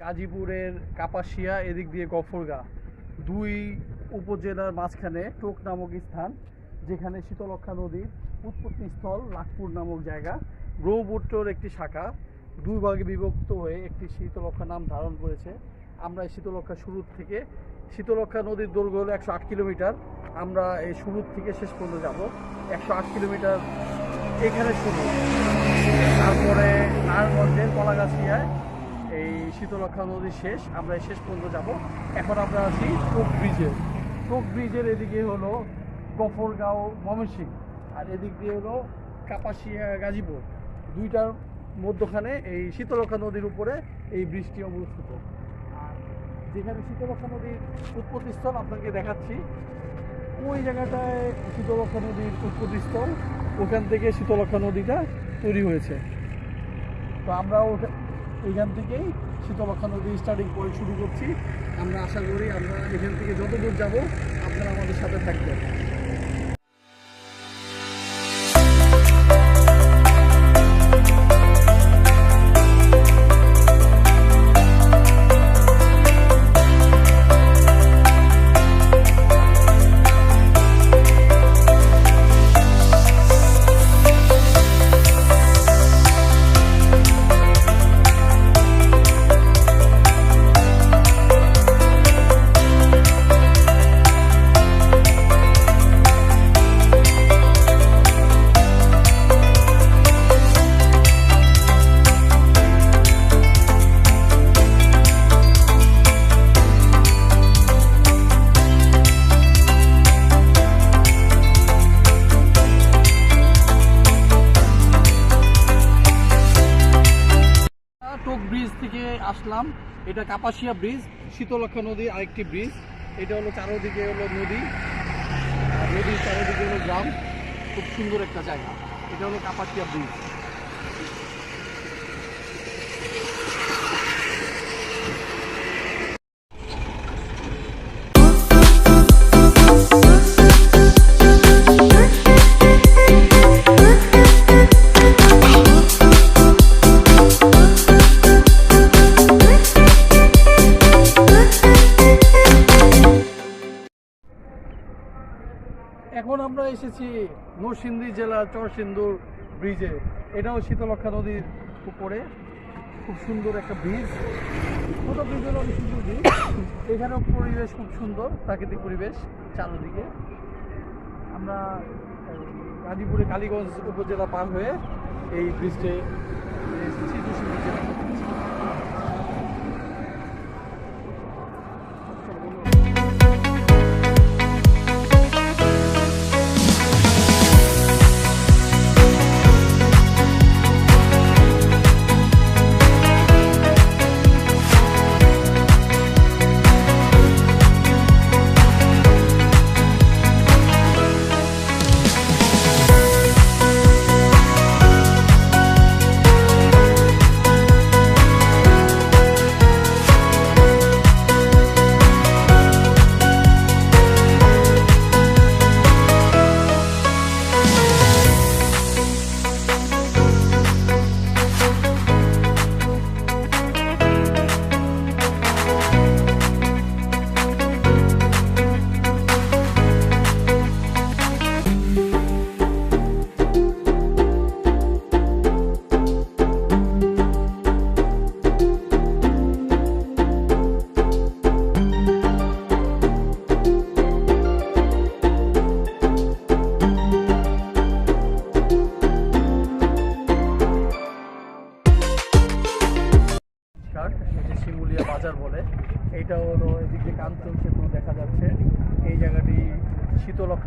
গাজীপুরের কাপাসিয়া, এদিক দিয়ে গফরগা, দুই উপজেলার মাঝখানে টোক নামক স্থান, যেখানে শীতলক্ষা নদীর উৎপত্তি স্থল লাখপুর নামক জায়গা। ব্রহ্মপুত্রর একটি শাখা দুই ভাগে বিভক্ত হয়ে একটি শীতলক্ষা নাম ধারণ করেছে। আমরা এই শীতলক্ষা শুরুর থেকে শীতলক্ষা নদীর দৈর্ঘ্য হলো একশো আট কিলোমিটার। আমরা এই শুরুর থেকে শেষ পর্যন্ত যাব। একশো আট কিলোমিটার এখানে শুরু। তারপরে নারায়ণগঞ্জের কলাগাছিয়ায় এই শীতলক্ষা নদী শেষ, আমরা এই শেষ পর্যন্ত যাব। এখন আমরা আছি টোক ব্রিজে। টোক ব্রিজের এদিকে হলো গফরগাঁও ময়মনসিংহ, আর এদিক দিয়ে হলো কাপাসিয়া গাজীপুর। দুইটার মধ্যখানে এই শীতলক্ষা নদীর উপরে এই বৃষ্টি অবস্থিত। আর যেখানে শীতলক্ষা নদীর উৎপত্তিস্থল আপনাকে দেখাচ্ছি, ওই জায়গাটায় শীতলক্ষা নদীর উৎপত্তিস্থল। ওখান থেকে শীতলক্ষা নদীটা তৈরি হয়েছে। তো আমরা ওইখান থেকেই শীতলক্ষা নদী স্টার্টিং পয়েন্ট শুরু করছি। আমরা আশা করি আমরা এখান থেকে যত দূর যাব, আপনারা আমাদের সাথে থাকবেন। এটা কাপাসিয়া ব্রিজ শীতলক্ষা নদী আরেকটি ব্রিজ। এটা হলো চারোদিকে হলো নদী। নদীর চারোদিকে হলো গ্রাম। খুব সুন্দর একটা জায়গা। এটা হলো কাপাসিয়া ব্রিজ। আমরা এসেছি নরসিংদী জেলার চরসিন্দুর ব্রিজে। এটাও শীতলক্ষা নদীর উপরে। খুব সুন্দর একটা ব্রিজ। ছোটো ব্রিজ হলো অনেক সুন্দর ব্রিজ। এখানেও পরিবেশ খুব সুন্দর, প্রাকৃতিক পরিবেশ চারদিকে। আমরা গাজীপুরে কালীগঞ্জ উপজেলা পার হয়ে এই ব্রিজে এসেছি।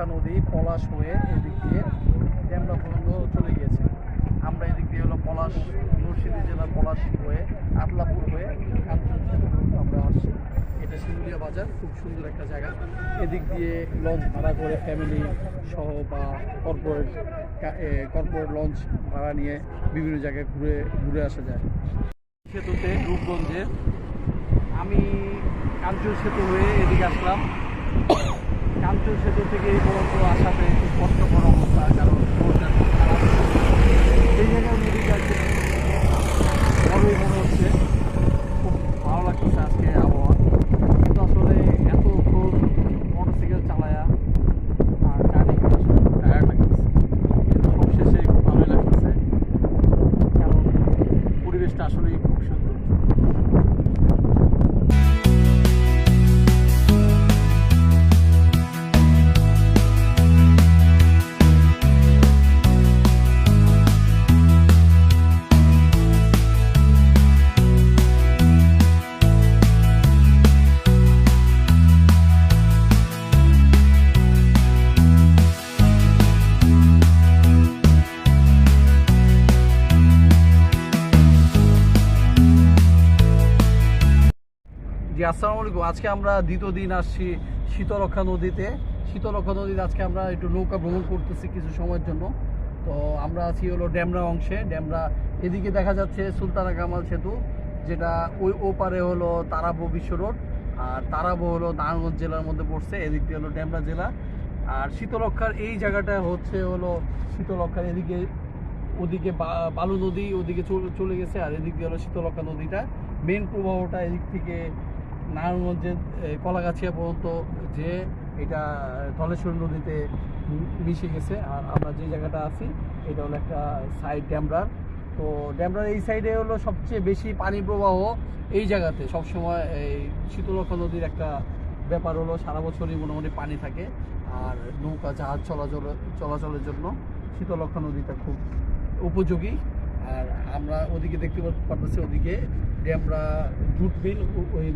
শীতলক্ষা নদী, পলাশ হয়ে এদিক দিয়ে ড্যামরা পর্যন্ত চলে গিয়েছে। আমরা এদিক দিয়ে হলো পলাশ, মুর্শিদি জেলার পলাশ হয়ে, আতলাপুর হয়ে আমরা আসছি। এটা শিমুলিয়া বাজার, খুব সুন্দর একটা জায়গা। এদিক দিয়ে লঞ্চ ভাড়া করে ফ্যামিলি সহ বা কর্পোরেট কর্পোরেট লঞ্চ ভাড়া নিয়ে বিভিন্ন জায়গায় ঘুরে ঘুরে আসা যায়। সেতুতে রূপগঞ্জে আমি কাঞ্চন সেতু হয়ে এদিকে আসলাম। কাঞ্চন সেতু থেকে এই পর্যন্ত আসাতে একটু কষ্টকর অবস্থা কারণ জি, আসসালামু আলাইকুম। আজকে আমরা দ্বিতীয় দিন আসছি শীতলক্ষা নদীতে। শীতলক্ষা নদীতে আজকে আমরা একটু নৌকা ভ্রমণ করতেছি কিছু সময়ের জন্য। তো আমরা আছি হলো ড্যামরা অংশে। ড্যামরা এদিকে দেখা যাচ্ছে সুলতানা কামাল সেতু, যেটা ওই ওপারে হলো তারাবো বিশ্ব রোড, আর তারাবো হলো নারায়ণগঞ্জ জেলার মধ্যে পড়ছে। এদিক দিয়ে হলো ড্যামরা জেলা। আর শীতলক্ষার এই জায়গাটা হচ্ছে হলো শীতলক্ষার এদিকে, ওদিকে বালু নদী ওদিকে চলে গেছে, আর এদিক দিয়ে হলো শীতলক্ষা নদীটা। মেন প্রবাহটা এদিক থেকে নারায়ণগঞ্জের কলাগাছিয়া পর্যন্ত যে এটা ধলেশ্বর নদীতে মিশে গেছে, আর আমরা যে জায়গাটা আছি, এটা হলো একটা সাইড ড্যামরার তো ড্যামরার এই সাইডে হলো সবচেয়ে বেশি পানি প্রবাহ এই জায়গাতে। সবসময় এই শীতলক্ষা নদীর একটা ব্যাপার হলো, সারা বছরই মোটামুটি পানি থাকে, আর নৌকা জাহাজ চলাচল, চলাচলের জন্য শীতলক্ষা নদীটা খুব উপযোগী। আর আমরা ওদিকে দেখতে পারতেছি, ওদিকে ড্যামরা জুট ওই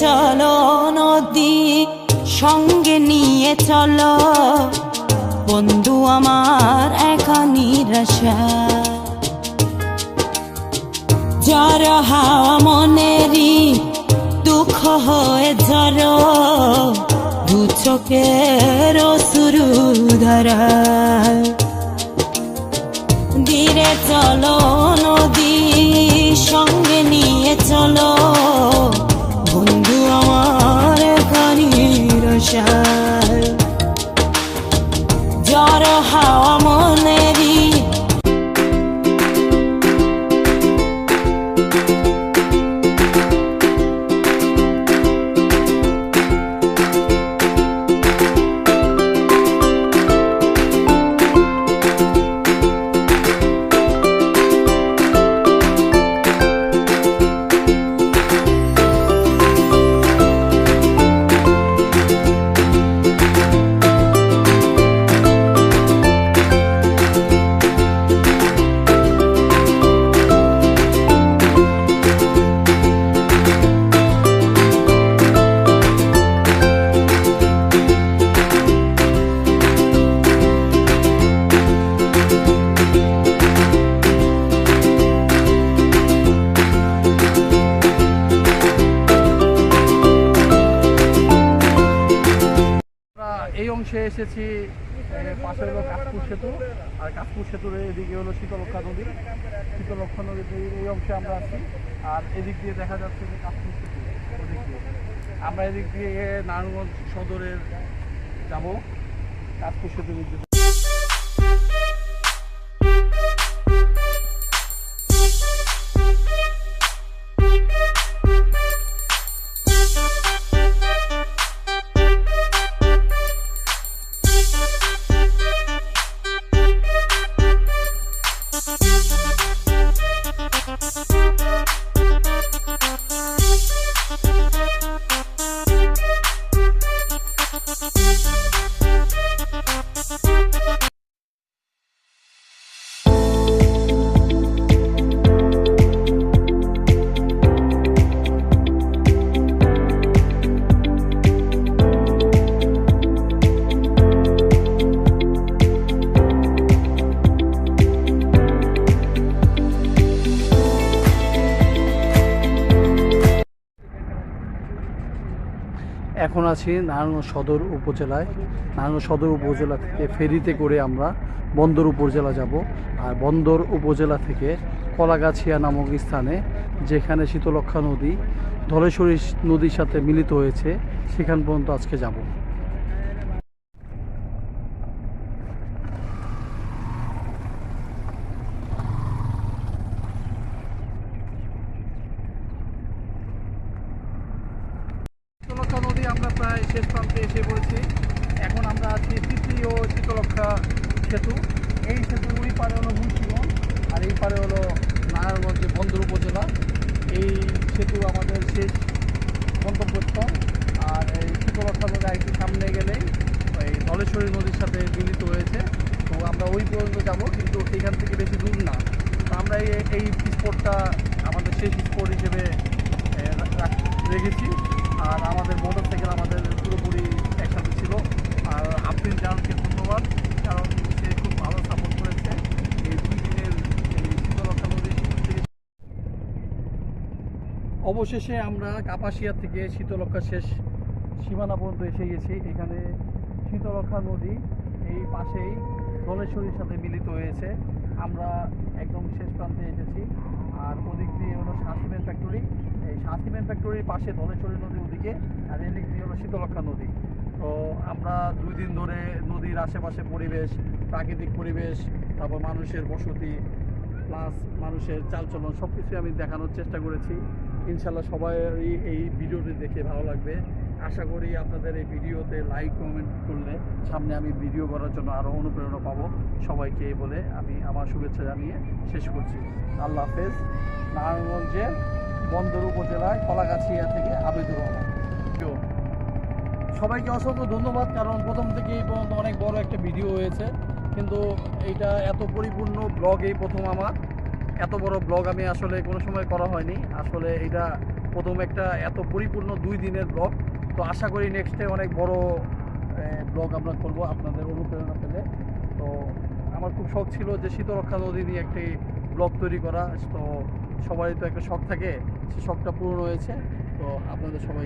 চলো নদী সঙ্গে নিয়ে চলো। বন্ধু আমার একা নিরাশা। জ্বর হাওয়া মনেরই দুঃখ হয়ে জ্বর, দু চোখের শুরু ধরা। ধীরে চলো পাশে হলো কাশপুর সেতু। আর কাশপুর সেতুর এদিকে হলো শীতলক্ষা নদী। শীতলক্ষা নদীর এই- অংশে আমরা আছি। আর এদিক দিয়ে দেখা যাচ্ছে যে কাশপুর সেতু ওদিক দিয়ে। আমরা এদিক দিয়ে নারায়ণগঞ্জ সদরের যাব। কাশপুর সেতু এখন আছি নারায়ণগঞ্জ সদর উপজেলায়। নারায়ণগঞ্জ সদর উপজেলা থেকে ফেরিতে করে আমরা বন্দর উপজেলা যাব। আর বন্দর উপজেলা থেকে কলাগাছিয়া নামক স্থানে, যেখানে শীতলক্ষা নদী, ধলেশ্বরী নদীর সাথে মিলিত হয়েছে, সেখান পর্যন্ত আজকে যাব শীতলক্ষা নদী আমরা প্রায় শেষ প্রান্তে এসে পড়েছি। এখন আমরা আছি তৃতীয় শীতলক্ষা সেতু। এই সেতুর ওই পারে হলো মুন্সিগঞ্জ, আর এই পারে হলো নারায়ণগঞ্জ বন্দর উপজেলা। এই সেতু আমাদের শেষ গন্তব্যস্থল। আর এই শীতলক্ষা নদী একটু সামনে গেলেই এই ধলেশ্বরী নদীর সাথে মিলিত হয়েছে। তো আমরা ওই পর্যন্ত যাব, কিন্তু সেখান থেকে বেশি দূর না। তো আমরা এই স্পটটা আমাদের শেষ স্পট হিসেবে রেখেছি। আর আমাদের মোটর সাইকেল আমাদের পুরোপুরি একসাথে ছিল। আর আব্দুল জাহানকে ধন্যবাদ, কারণ সে খুব ভালো সাপোর্ট করেছে এই দুই দিনের শীতলক্ষা নদী অবশেষে আমরা কাপাসিয়া থেকে শীতলক্ষা শেষ সীমানা পর্যন্ত এসে গেছি। এখানে শীতলক্ষা নদী এই পাশেই ধলেশ্বরীর সাথে মিলিত হয়েছে। আমরা একদম শেষ প্রান্তে এসেছি। আর ওদিক দিয়ে হলো শাসিমেন্ট ফ্যাক্টরি এই শাসিমেন্ট ফ্যাক্টরির পাশে ধলেশ্বরী নদী ওদিকে আর এদিক দিয়ে হলো শীতলক্ষা নদী। তো আমরা দুই দিন ধরে নদীর আশেপাশে পরিবেশ, প্রাকৃতিক পরিবেশ, তারপর মানুষের বসতি প্লাস মানুষের চালচলন সব কিছুই আমি দেখানোর চেষ্টা করেছি। ইনশাল্লাহ সবাই এই ভিডিওটি দেখে ভালো লাগবে। আশা করি আপনাদের এই ভিডিওতে লাইক কমেন্ট করলে সামনে আমি ভিডিও করার জন্য আরও অনুপ্রেরণা পাবো। সবাইকে এই বলে আমি আমার শুভেচ্ছা জানিয়ে শেষ করছি। আল্লাহ হাফেজ। নারায়ণগঞ্জের বন্দর উপজেলায় কলাগাছিয়া থেকে আবেদুর রহমান। সবাইকে অসংখ্য ধন্যবাদ, কারণ প্রথম থেকে এই পর্যন্ত অনেক বড় একটা ভিডিও হয়েছে। কিন্তু এইটা এত পরিপূর্ণ ব্লগ এই প্রথম আমার। এত বড় ব্লগ আমি আসলে কোনো সময় করা হয়নি। আসলে এটা প্রথম একটা এত পরিপূর্ণ দুই দিনের ব্লগ তো আশা করি নেক্সটে অনেক বড় ব্লগ আমরা করব আপনাদের অনুপ্রেরণা পেলে। তো আমার খুব শখ ছিল যে শীতরক্ষা নদী নিয়ে একটি ব্লগ তৈরি করা। তো সবারই তো একটা শখ থাকে, সে শখটা পূরণ হয়েছে। তো আপনাদের সবাই